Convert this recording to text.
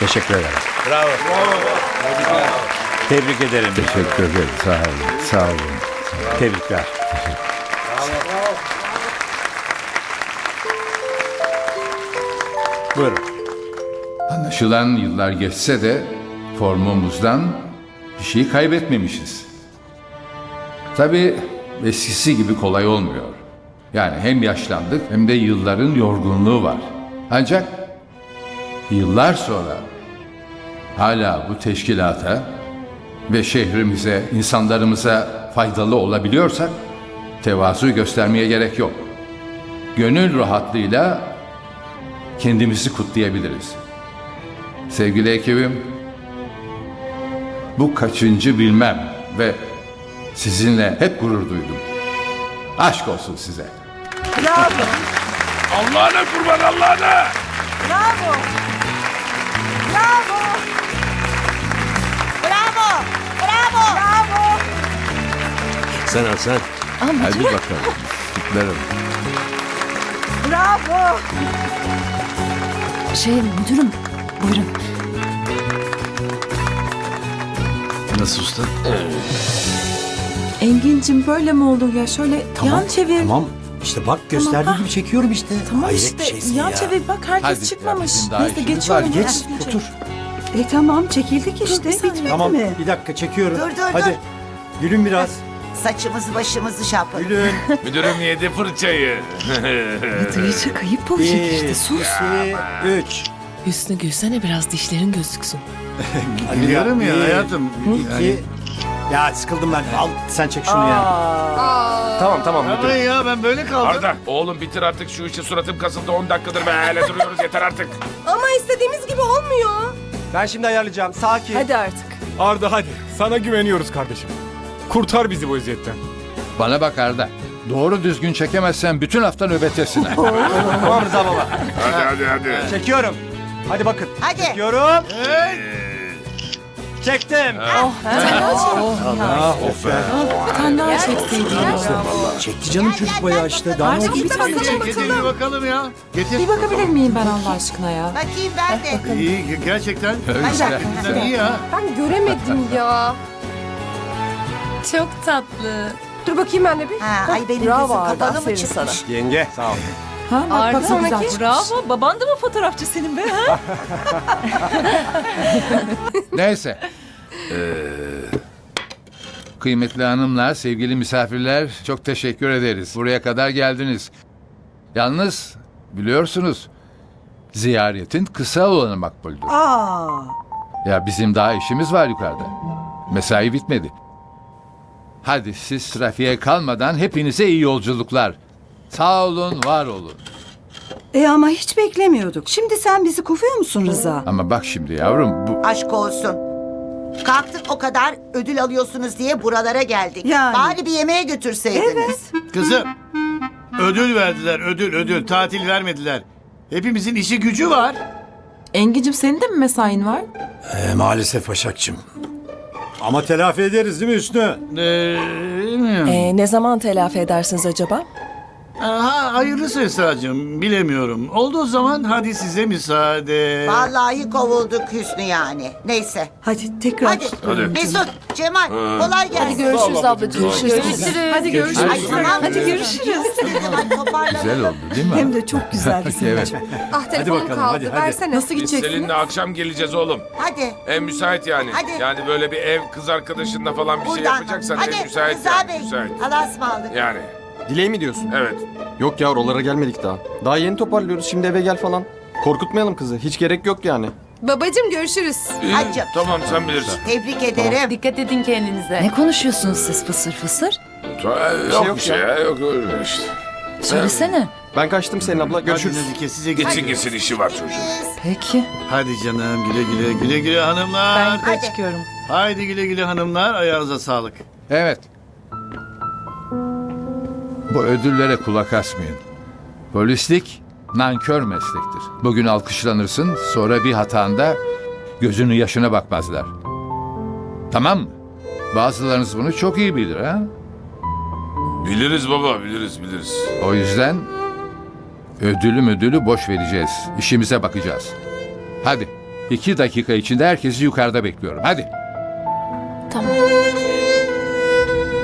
Teşekkür ederim. Bravo. Tebrik ederim. Teşekkür ederim. Sağ olun. Sağ olun. Tebrikler. Buyurun. Anlaşılan yıllar geçse de formumuzdan bir şey kaybetmemişiz. Tabii eskisi gibi kolay olmuyor. Yani hem yaşlandık hem de yılların yorgunluğu var. Ancak yıllar sonra hala bu teşkilata ve şehrimize, insanlarımıza faydalı olabiliyorsak tevazu göstermeye gerek yok. Gönül rahatlığıyla kendimizi kutlayabiliriz. Sevgili ekibim, bu kaçıncı bilmem ve sizinle hep gurur duydum. Aşk olsun size. Allah'ına kurban Allah'ına. Sen al sen. Hadi bakalım. Kutlarım. Bravo. Şey müdürüm buyurun. Nasıl usta? Engin'cim böyle mi olur ya? Şöyle yan çevir. Tamam. İşte bak gösterdiği ha. gibi çekiyorum işte. Tamam Hayret işte bir şeysin yan ya. çevir bak herkes Hadi ya, çıkmamış. bizim daha Neyse işimiz var. geçiyorum. Geç ben. otur. E tamam çekildik işte bitmedi Tamam mi? bir dakika çekiyorum. Dur, dur, Hadi. dur. Gülün biraz. Saçımızı başımızı şey. Gülün. Müdürüm yedi fırçayı. Duyacak ayıp olacak Bir, işte sus. iki, üç. Hüsnü gülsene biraz dişlerin gözüksün. Gülüyorum ya hayatım. İki. Ya sıkıldım ben. Al sen çek şunu ya. Tamam tamam Ama ya ben böyle kaldım. Arda oğlum bitir artık şu işi suratım kasıldı 10 dakikadır böyle duruyoruz yeter artık. Ama istediğimiz gibi olmuyor. Ben şimdi ayarlayacağım. Sakin. Hadi artık. Arda hadi. Sana güveniyoruz kardeşim. Kurtar bizi bu eziyetten. Bana bak Arda. Doğru düzgün çekemezsen bütün hafta nöbettesin. ha. Tamam Rıza baba. Hadi hadi hadi. Çekiyorum. Hadi bakın. Hadi. Çekiyorum. Çektim. Ah of be. Bir tane daha çekseydin. Çekti canım çocuk bayağı işte. Daha ne Artık oldu? bir tane Getir bir bakalım ya. Getir. Bir bakabilir miyim ben Allah aşkına ya? Bakayım ben de. İyi gerçekten. Öyle. Sen iyi ya. Ben göremedim ya. Çok tatlı. Dur bakayım ben de bir. Ha, ay benim Bravo gözüm Arda, kapalı mı aferin çıkmış? Yenge. Sağ ol. Ha bak Arda bak güzel çıkmış. Bravo. Baban da mı fotoğrafçı senin be? Ha? Neyse. Ee, kıymetli hanımlar, sevgili misafirler çok teşekkür ederiz. Buraya kadar geldiniz. Yalnız biliyorsunuz ziyaretin kısa olanı makbuldür. Aa. Ya bizim daha işimiz var yukarıda. Mesai bitmedi. Hadi siz trafiğe kalmadan hepinize iyi yolculuklar. Sağ olun, var olun. E ama hiç beklemiyorduk. Şimdi sen bizi kovuyor musun Rıza? Ama bak şimdi yavrum bu Aşk olsun. Kalktık o kadar ödül alıyorsunuz diye buralara geldik. Yani. Bari bir yemeğe götürseydiniz. Evet. Kızım ödül verdiler ödül ödül tatil vermediler. Hepimizin işi gücü var. Engin'cim senin de mi mesain var? Ee, maalesef Başakçım. Ama telafi ederiz değil mi Hüsnü? Ee. Ee, ne zaman telafi edersiniz acaba? Ha, hayırlısı Esra'cığım bilemiyorum. Olduğu zaman hadi size müsaade. Vallahi kovulduk Hüsnü yani. Neyse. Hadi tekrar. Hadi. Mesut, Cemal kolay gelsin. Görüşürüz ablacığım. Görüşürüz. Hadi görüşürüz. Ay, tamam. Hadi görüşürüz. Hadi toparlanın. güzel oldu değil mi? Hem de çok güzel bir evet. Ah Hadi bakalım hadi hadi. Nasıl Biz gideceksin? seninle akşam geleceğiz oğlum. Hadi. Ev müsait yani. Hadi. Yani böyle bir ev kız arkadaşınla falan bir şey Buradan. yapacaksan Hadi ev müsait Rıza yani. Bey. Müsait. Allah'a ısmarladık. Yani Dileği mi diyorsun? evet. Yok ya oralara gelmedik daha. Daha yeni toparlıyoruz. Şimdi eve gel falan. Korkutmayalım kızı. Hiç gerek yok yani. Babacığım görüşürüz. İyi, Hadi canım. Tamam sen bilirsin. Tebrik ederim. Dikkat edin kendinize. Ne konuşuyorsunuz siz fısır fısır? Ta- Yok bir şey ya. Yok öyle işte. Söylesene. Ben kaçtım senin abla. Görüşürüz. Hadi Nazike size Gitsin geçin. gitsin işi var çocuğun. Peki. Hadi canım güle güle güle güle hanımlar. Hadi. çıkıyorum. Haydi güle güle hanımlar ayağınıza sağlık. Evet. Bu ödüllere kulak asmayın. Polislik nankör meslektir. Bugün alkışlanırsın, sonra bir hatanda gözünün yaşına bakmazlar. Tamam mı? Bazılarınız bunu çok iyi bilir ha? Biliriz baba biliriz biliriz. O yüzden ödülü müdülü boş vereceğiz. İşimize bakacağız. Hadi İki dakika içinde herkesi yukarıda bekliyorum. Hadi. Tamam.